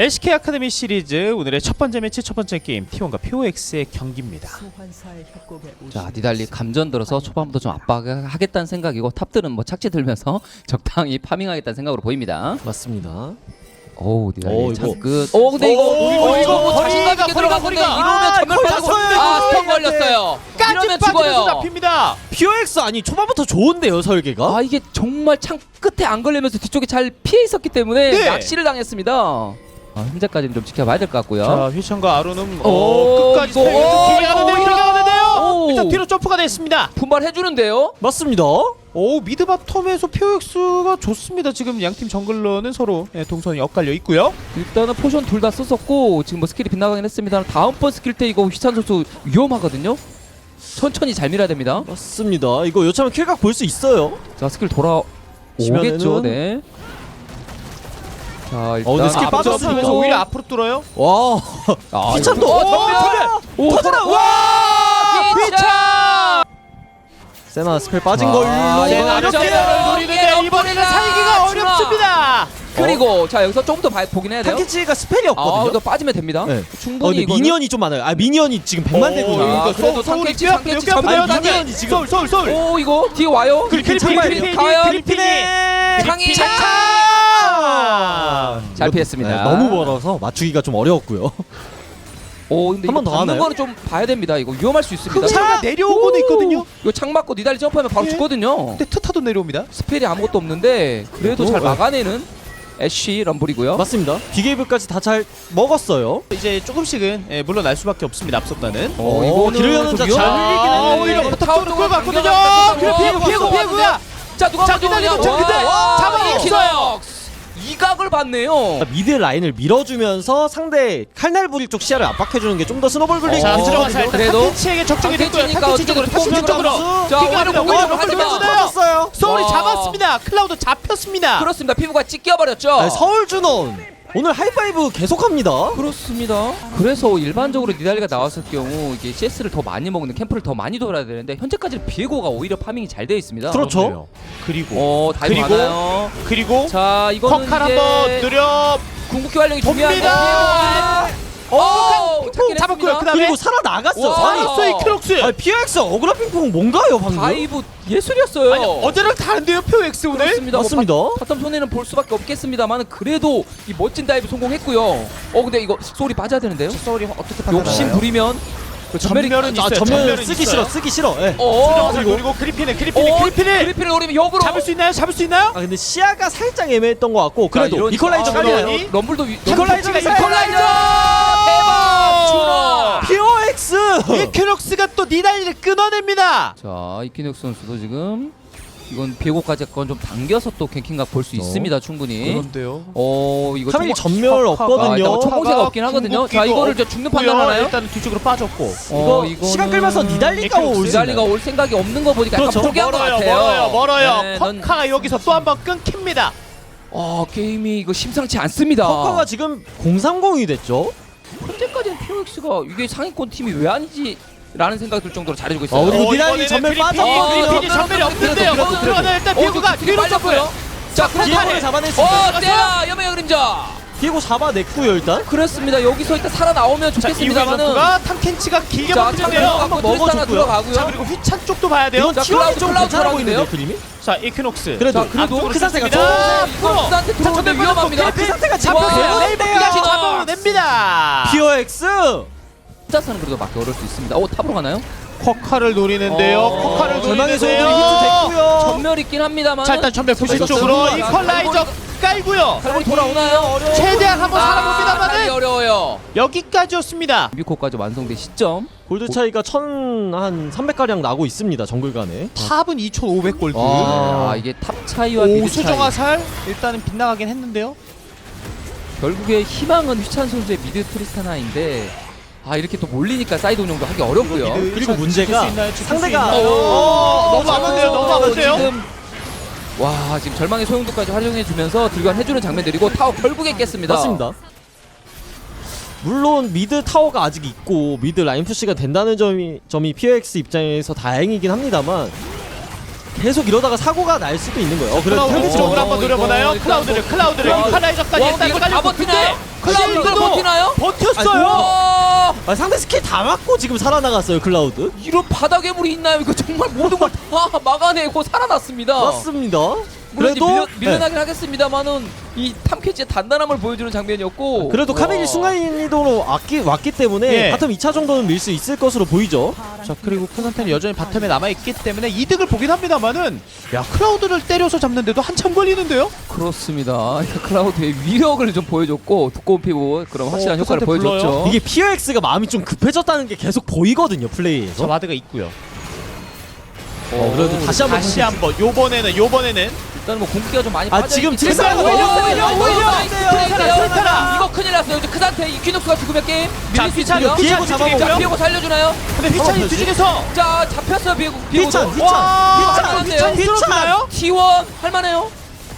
LCK 아카데미 시리즈 오늘의 첫 번째 매치 첫 번째 게임 T1과 POX의 경기입니다. 자 니달리 감전 들어서 초반부터 좀 압박하겠다는 생각이고 탑들은 뭐 착지 들면서 적당히 파밍하겠다는 생각으로 보입니다. 맞습니다. 오 니달리 오, 이거. 장끝. 오 근데 이거 오, 어, 이거 이거 뭐 거리가, 자신감 있게 들어갔는데. 이러면 아, 전멸 거리 빠지고 탔어요. 아 스턴. 걸렸어요. 까지 이러면 죽어요. 잡힙니다. POX 아니 초반부터 좋은데요 설계가? 아 이게 정말 창 끝에 안 걸리면서 뒤쪽에 잘 피해 있었기 때문에 네. 낚시를 당했습니다. 아, 현재까지는 좀 지켜봐야 될 것 같고요. 자 휘천과 아루는 오, 어, 끝까지 이거, 오. 이거. 오. 일단 뒤로 점프가 됐습니다. 분발해주는데요. 맞습니다. 오 미드 바텀에서 POX가 좋습니다. 지금 양팀 정글러는 서로 예, 동선이 엇갈려 있고요. 일단은 포션 둘 다 썼었고 지금 뭐 스킬이 빗나가긴 했습니다. 다음번 스킬 때 이거 휘찬 선수 위험하거든요. 천천히 잘 밀어야 됩니다. 맞습니다. 이거 요참에 킬각 볼 수 있어요. 자 스킬 돌아 오겠죠. 시면에는- 네. 자 일단 어, 근데 스킬 앞서. 하면서 오히려 앞으로 뚫어요. 와. 아, 피찬도 이거- 어, 전멸 오, 터져라. 와 피찬! 세나 스펠 빠진 아, 걸로. 이거 네, 완전 어렵게 잘 노리는데 이번에는. 살기가. 어렵습니다. 그리고 자 여기서 좀 더 보긴 해야 돼요. 타케치가 스펠이 아, 없거든요. 또 빠지면 됩니다. 네. 충분히 어, 근데 이거는 미니언이 좀 많아요. 아 미니언이 지금 100만 오, 대군요. 아, 이거 그래도 꽤 아프네요. 잡아요. 다들. 미니언이 지금. 서울 서울 서울. 오 이거 뒤에 와요. 그 그리핀 장관이에요. 그리핀이 과연 그리핀이 창이 아! 잘 피했습니다. 네, 너무 멀어서 맞추기가 좀 어려웠고요. 오 근데 한번 이거 더 받는 하나요? 거는 좀 봐야 됩니다. 이거 위험할 수 있습니다. 차가 내려오고는 있거든요. 이거 창 맞고 니달리 점프하면 바로 예. 죽거든요. 근데 트타도 내려옵니다. 스펠이 아무것도 없는데 그래도 잘 어, 막아내는 애쉬 럼블이고요. 맞습니다. 비게이브까지 다 잘 먹었어요. 이제 조금씩은 예, 물러날 수밖에 없습니다. 앞섰다는. 어, 이거는 기르려는 좀자 위험한 아, 했는데 오히려 이거 부터 타워 끌고 쪽으로 그래, 피해고, 와, 피해고, 왔는데. 피해고야. 자 누가 자, 먼저 기다려, 오냐? 자, 근데 와, 잡아냈어요. 이키노 엑스. 이 각을 봤네요. 미드 라인을 밀어주면서 상대 칼날부리 쪽 시야를 압박해주는 게 좀 더 스노볼 블링. 자 어, 들어가서 일단 그래도 타케치에게 적중이 됐고요. 타케치니까 타케치 쪽으로 어쨌든 타케치 쪽으로. 자, 오히려 오히려 하지. 소울이 와. 잡았습니다. 클라우드 잡혔습니다. 그렇습니다. 피부가 찢겨버렸죠. 아, 서울 준원 오늘 하이파이브 계속합니다. 그렇습니다. 그래서 일반적으로 니달리가 나왔을 경우 이게 CS를 더 많이 먹는 캠프를 더 많이 돌아야 되는데 현재까지는 비에고가 오히려 파밍이 잘 되어 있습니다. 그렇죠. 그리고 어, 다이브 그리고 많아요. 그리고 자, 이거는 컵칼 이제 한번 느려 궁극기 활력이 중요한데 봅니다. 어, 핑퐁 잡았고요. 그다음에 그리고 살아 나갔어. 살았어 이 크록스. 아니 PX 어그라 핑퐁 뭔가요 방금? 다이브 예술이었어요. 아니 어제랑 다른데요 POX 오늘? 그렇습니다. 뭐 맞습니다. 바- 바텀 손해는 볼 수밖에 없겠습니다만 그래도 이 멋진 다이브 성공했고요. 어 근데 이거 소리 빠져야 되는데요. 소울이 어떻게 욕심 부리면 그 전멸이 전멸은 아 있어요. 전면 전멸은 쓰기 있어요. 싫어 쓰기 싫어. 예. 어 그리고 그리고 그리핀을 그리핀을 어, 그리핀을 그리핀을 노리면 역으로 잡을 수 있나요? 잡을 수 있나요? 아 근데 시야가 살짝 애매했던 것 같고 자, 그래도 이러니까- 이퀄라이저 아. 이러니? 럼블도 위- 이퀄라이저가 있어요. 이퀄라이저 POX. 이큐록스가 또 니달리를 끊어냅니다. 자 이키넥스 선수도 지금 이건 비에고까지 건 좀 당겨서 또 갱킹각 볼 수 있습니다 충분히. 그런데요. 어 이거 카밀이 총- 전멸 아, 일단 없거든요. 뭐 총공세가 없긴 하거든요. 자 이거를 저 죽는 판단 하나요? 일단 뒤쪽으로 빠졌고. 어, 이거 시간 끌면서 니달리가 이렇게 올 니달리가 올 생각이 없는 거 보니까 그렇죠. 약간 포기한 것 멀어요, 같아요. 멀어요, 멀어요. 네, 넌- 컵카가 여기서 또 한 번 끊깁니다. 어 게임이 이거 심상치 않습니다. 커커가 지금 030이 됐죠. 현재까지는 POX가 이게 상위권 팀이 왜 아니지? 라는 생각이 들 정도로 잘해주고 어, 있어요. 그리고 니달리 이번에는 전멸. 어, 그리핀이 그래도, 전멸이 없는데요. 거기서 그래도, 들어가는 일단 뒤 뒤로. 쳤고요. 자, 그렇다면 잡아냈습니다. 어, 때라 여명의 그림자. 비에고 잡아냈고요 일단. 그렇습니다. 여기서 일단 살아나오면 자, 좋겠습니다만은. 탐켄치가 길게 자, 버티는데요. 한번 먹어줬고요. 자, 그리고 휘찬 쪽도 봐야 돼요. 이건 자, 치원이 클라우드, 좀 괜찮아 들어가는데요? 보이는데 그림이? 자, 이큐녹스. 그래도 자, 그래도 그 상태가. 좋은데. 프로. 자, 들어오는데 전멸 위험합니다. 그 상태가 와, 잡혀서 레이브 잡아냅니다. POX. 혼자서는 그래도 막기 어려울 수 있습니다. 오 탑으로 가나요? 쿼카를 노리는데요. 어, 쿼카를 절망의 소리 노리는데요. 히트 됐고요. 전멸 있긴 합니다만. 자, 일단 전멸 이거 쪽으로 전멸. 이퀄라이저 깔고요. 갈고리 돌아오나요? 최대한 한번 아, 살아봅니다만은 어려워요. 여기까지였습니다. 미코까지 완성된 시점. 골드 차이가 1000한 300가량 나고 있습니다. 정글 간에. 탑은 2,500 골드. 아, 이게 탑 차이와 오, 미드 차이. 수정화살 일단은 빗나가긴 했는데요. 결국에 희망은 휘찬 선수의 미드 트리스타나인데 아 이렇게 또 몰리니까 사이드 운영도 하기 어렵고요. 미드 그리고 자, 문제가 지킬 수 있나요? 지킬 수 상대가 있나요? 어, 너무 아픈데요. 너무 아픈데요. 지금 와 지금 절망의 소용도까지 활용해 주면서 들관 해주는 장면들이고 타워 결국에 깼습니다. 맞습니다. 물론 미드 타워가 아직 있고 미드 라인 푸시가 된다는 점이 점이 POX 입장에서 다행이긴 합니다만 계속 이러다가 사고가 날 수도 있는 거예요. 어, 그래 클라우드 쪽으로 쪽으로 한번 이거 노려보나요? 클라우드를 뭐- 클라우드를 와, 이칼라이저까지 와, 일단 이거 다 버티나요? 클라우드가 버티나요? 버텼어요. 와 아, 상대 스킬 다 맞고 지금 살아나갔어요 클라우드. 이런 바닥에 물이 있나요? 이거 정말 모든 걸 다 막아내고 살아났습니다. 맞습니다. 그래도 밀려, 네. 밀려나긴 하겠습니다만은 이 탐캐치의 단단함을 보여주는 장면이었고 그래도 카멜이 와. 순간이동으로 왔기, 왔기 때문에 예. 바텀 2차 정도는 밀 수 있을 것으로 보이죠. 자 그리고 크산테는 여전히 바텀에 남아있기 때문에 이득을 보긴 합니다만은 야 클라우드를 때려서 잡는데도 한참 걸리는데요? 그렇습니다. 클라우드의 위력을 좀 보여줬고 두꺼운 피부 그런 확실한 어, 효과를 그한테 불러요? 보여줬죠. 이게 POX가 마음이 좀 급해졌다는 게 계속 보이거든요 자 플레이에서. 와드가 있고요. 어, 그래도 다시 한번 다시 한번 요번에는 요번에는 일단 뭐 공기가 좀 많이 아, 빠져 지금 있기 질서 때문에 오히려, 오, 오히려, 오히려, 스트레이트. 이거 큰일 났어요. 이제 크산테 이퀴녹스가 죽으면 게임 자 밀릴 수 휘찬이 있고요. 비에고 휘찬 잡아보고요. 자. 비에고 살려주나요? 근데 휘찬이 한번 뒤중에서 자 잡혔어요 비에고 비에고. 휘찬, 휘찬, 와, 휘찬, 휘찬. T1 할만해요.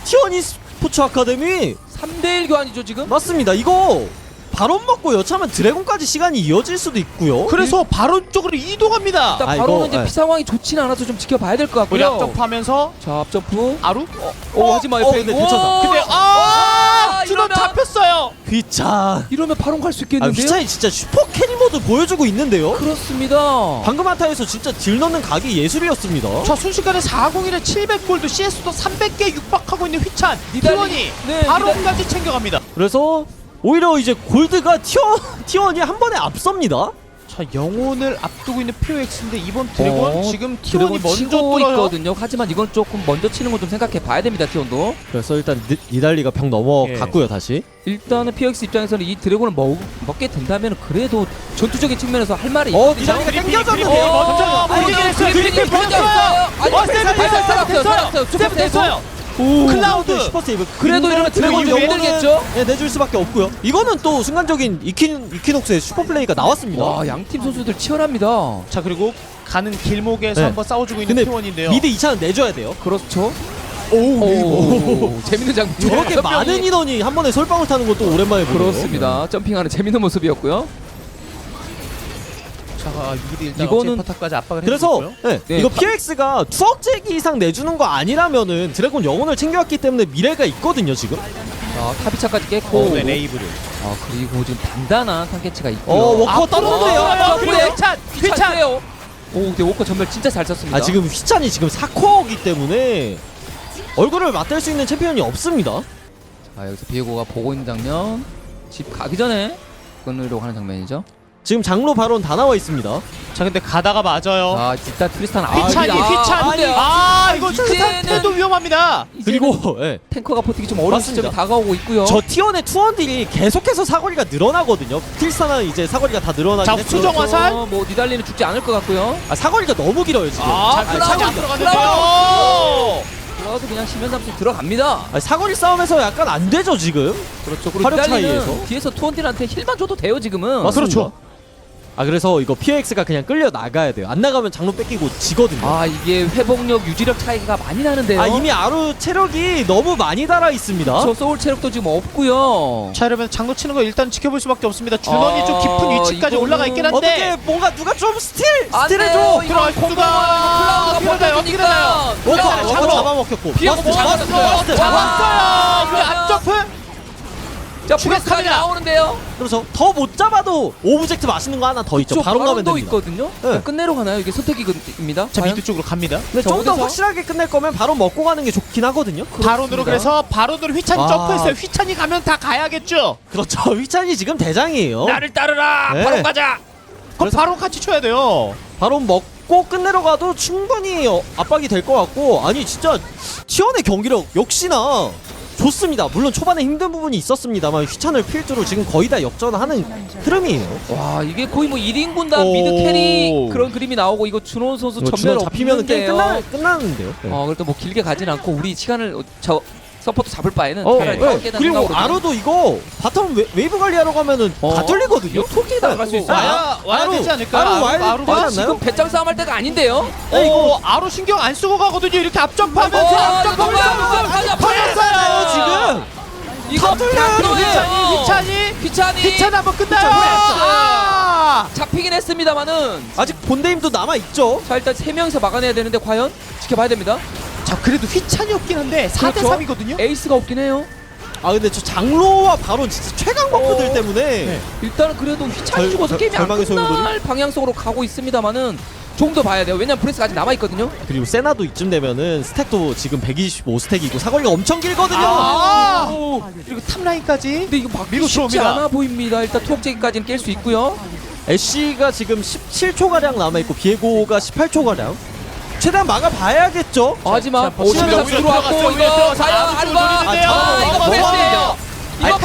T1 스포츠 아카데미 3대1 교환이죠 지금. 맞습니다. 이거 바론 먹고 여차하면 드래곤까지 시간이 이어질 수도 있고요. 그래서 바로 쪽으로 이동합니다. 일단 아, 바로는 이거, 이제 네. 피 상황이 좋지는 않아서 좀 지켜봐야 될 것 우리 같고요. 앞점프하면서 자 앞점프. 아루? 오 하지마 어, 옆에 근데 있고. 대처다. 근데 아 아, 주넘 이러면- 잡혔어요. 휘찬. 이러면 바로 갈 수 아, 있겠는데요? 휘찬이 진짜 슈퍼 캐리 모드 보여주고 있는데요. 그렇습니다. 방금 한타에서 진짜 딜 넣는 각이 예술이었습니다. 자 순식간에 401에 700골드 CS도 300개 육박하고 있는 휘찬 T1이 네, 바로까지 챙겨갑니다. 그래서 오히려 이제 골드가 티원 티원이 한 번에 앞섭니다. 자 영혼을 앞두고 있는 POX인데 이번 드래곤 어, 지금 T1이 드래곤 먼저 치고 뚫어요. 있거든요. 하지만 이건 조금 먼저 치는 건 좀 생각해 봐야 됩니다. 티온도. 그래서 일단 니, 니달리가 병 넘어갔고요 다시. 일단은 PX 입장에서는 이 드래곤을 먹, 먹게 된다면 그래도 전투적인 측면에서 할 말이 어 있거든요. 니달리가 그리핀, 땡겨졌는데요. 그리핀 어, 먼저 어, 그리핀 어, 됐어요. 그리핀이 그리핀 벌렸어요. 벌렸어요. 아니, 어, 살았어요, 됐어요, 살았어요, 됐어요. 살았어요. 스텝 슈퍼 됐어요. 오, 클라우드. 슈퍼 세이브. 그래도 이러면 드래곤 이후에 힘들겠죠? 네, 내줄 수밖에 없고요. 이거는 또 순간적인 이킨 이키녹스의 슈퍼 플레이가 나왔습니다. 와, 양팀 선수들 치열합니다. 자 그리고 가는 길목에서 네. 한번 싸워주고 있는 근데 T1인데요. 미드 2차는 내줘야 돼요. 그렇죠. 오, 오, 재밌는 장면. 저렇게 많은 인원이 한 번에 솔방울 타는 것도 오랜만에 보네요. 그렇습니다. 점핑하는 재밌는 모습이었고요. 자 미드 일단 이거는- 어제파타까지 압박을 그래서. 네, 네. 이거 PX가 투억제기 이상 내주는 거 아니라면은 드래곤 영혼을 챙겨왔기 때문에 미래가 있거든요 지금. 자, 타비차까지 깼고. 어, 네, 레이브를. 아, 그리고 지금 단단한 탐캐치가 있고요. 어 워커 앞으로 떨어져요. 아, 그래요? 그리고 휘찬 휘찬. 오, 근데 워커 전멸 진짜 잘 썼습니다. 아 지금 휘찬이 지금 4코어기 때문에 얼굴을 맞댈 수 있는 챔피언이 없습니다. 자, 여기서 비에고가 보고 있는 장면. 집 가기 전에 끊으려고 하는 장면이죠. 지금 장로 발언 다 나와 있습니다. 자 근데 가다가 맞아요. 자, 일단 트리스탄 아, 휘찬이 아, 휘찬. 아, 근데 아 이거 이제는- 상태도 위험합니다. 그리고 예. 탱커가 버티기 좀 어려운 맞습니다. 시점이 다가오고 있고요. 저 T1의 투원딜이 계속해서 사거리가 늘어나거든요. 틸스타는 이제 사거리가 다 늘어나긴 했죠. 수정 화살? 어, 뭐 니달리는 죽지 않을 것 같고요. 아, 사거리가 너무 길어요 지금. 아, 자, 안 들어갔는데요. 그래도 그냥 시면 삼수 들어갑니다. 아, 사거리 싸움에서 약간 안 되죠 지금. 그렇죠. 그리고 화력 니달리는 차이에서. 뒤에서 투원딜한테 힐만 줘도 돼요 지금은. 맞습니다. 그렇죠. 아 그래서 이거 PX가 그냥 끌려 나가야 돼요. 안 나가면 장로 뺏기고 지거든요. 아 이게 회복력 유지력 차이가 많이 나는데요. 아 이미 아루 체력이 너무 많이 달아 있습니다. 저 소울 체력도 지금 없고요. 자 여러분 장로 치는 거 일단 지켜볼 수밖에 없습니다. 준원이 아, 좀 깊은 위치까지 이거는 올라가 있긴 한데 어떻게 뭔가 누가 좀 스틸 안 스틸 돼요. 해줘. 이거 들어갈 수가 클라우드가 어떻게 되나요? 어떻게 되나요? 버텨주니까. 워커 클라우드 워커 잡아. 잡아먹혔고. 피하고 버스트 잡았어요. 잡았어요. 버스트 잡았어요. 그 앞점프 자 추격합니다. 프레스까지 나오는데요. 그렇죠. 더못 잡아도 오브젝트 맛있는 거 하나 더 있죠. 저 바로 가면 됩니다. 있거든요. 네. 끝내러 가나요? 이게 선택입니다. 자 과연? 미드 쪽으로 갑니다. 근데 자, 좀더 어디서? 확실하게 끝낼 거면 바로 먹고 가는 게 좋긴 하거든요. 바론으로 그래서 바론으로 휘찬이 아. 점프했어요. 휘찬이 가면 다 가야겠죠. 그렇죠. 휘찬이 지금 대장이에요. 나를 따르라. 네. 바론 가자. 그럼 그래서- 바론 같이 쳐야 돼요. 바로 먹고 끝내러 가도 충분히 어, 압박이 될 것 같고 아니 진짜 티원의 경기력 역시나 좋습니다. 물론 초반에 힘든 부분이 있었습니다만 휘찬을 필두로 지금 거의 다 역전하는 흐름이에요. 와 이게 거의 뭐 1인 군단 오. 미드 캐리 그런 그림이 나오고 이거 준호 선수 이거 전멸 잡히면 게임 없는데요. 끝나, 끝나는데요. 네. 어 그래도 뭐 길게 가진 않고 우리 시간을 어, 저 서포트 잡을 바에는 어, 차라리 네. 깨다는 그리고 생각으로 아로도 이거 바텀 웨, 웨이브 관리하러 가면은 어. 다 뚫리거든요. 이거 톡이 나갈 수 있어요. 와야 와야 아루, 되지 않을까? 와야 아루 되지 아, 않나요? 지금 배짱 싸움 할 때가 아닌데요. 네, 이거- 어, 아루 신경 안 쓰고 가거든요. 이렇게 이거 가자, 터졌어요 지금 이거 뚫려요, 휘찬이 휘찬이 휘찬이 휘찬이 휘찬 한번 끝나요. 아! 잡히긴 했습니다만은 아직 본대임도 남아 있죠. 자 일단 세 명이서 막아내야 되는데 과연 지켜봐야 됩니다. 자 그래도 휘찬이었긴 한데 4대 그렇죠. 3이거든요. 에이스가 없긴 해요. 아 근데 저 장로와 바로 진짜 최강 버프들 어. 때문에 네. 일단은 그래도 휘찬이 절- 죽어서 절- 게임이 안 절망의 소용돌이? 끝날 방향성으로 가고 있습니다만은 좀 더 봐야 돼요. 왜냐면 브레스가 아직 남아 있거든요. 그리고 세나도 이쯤 되면은 스택도 지금 125 스택이고 사거리가 엄청 길거든요. 아! 오. 그리고 탑라인까지. 근데 이거 막기 밀고 쉽지 들어옵니다. 않아 보입니다. 일단 투억제기까지는 깰 수 있고요. 애쉬가 지금 17초 가량 남아 있고 비에고가 18초 가량. 최대한 막아봐야겠죠. 하지만 오히려 들어왔고. 이거 들어갔어요. 아르바 아, 아, 자, 이거. 하는데요? 이거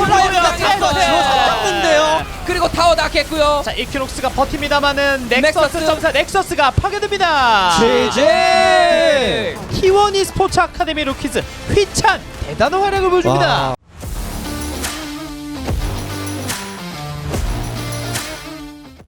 잠깐 들어섰는데요. 그리고 타워 다 깼고요. 자 이퀴녹스가 버팁니다만은 넥서스 넥서스. 점사 넥서스가 파괴됩니다. 제제. T1 e스포츠 아카데미 루키즈 휘찬 대단한 활약을 보여줍니다. 와,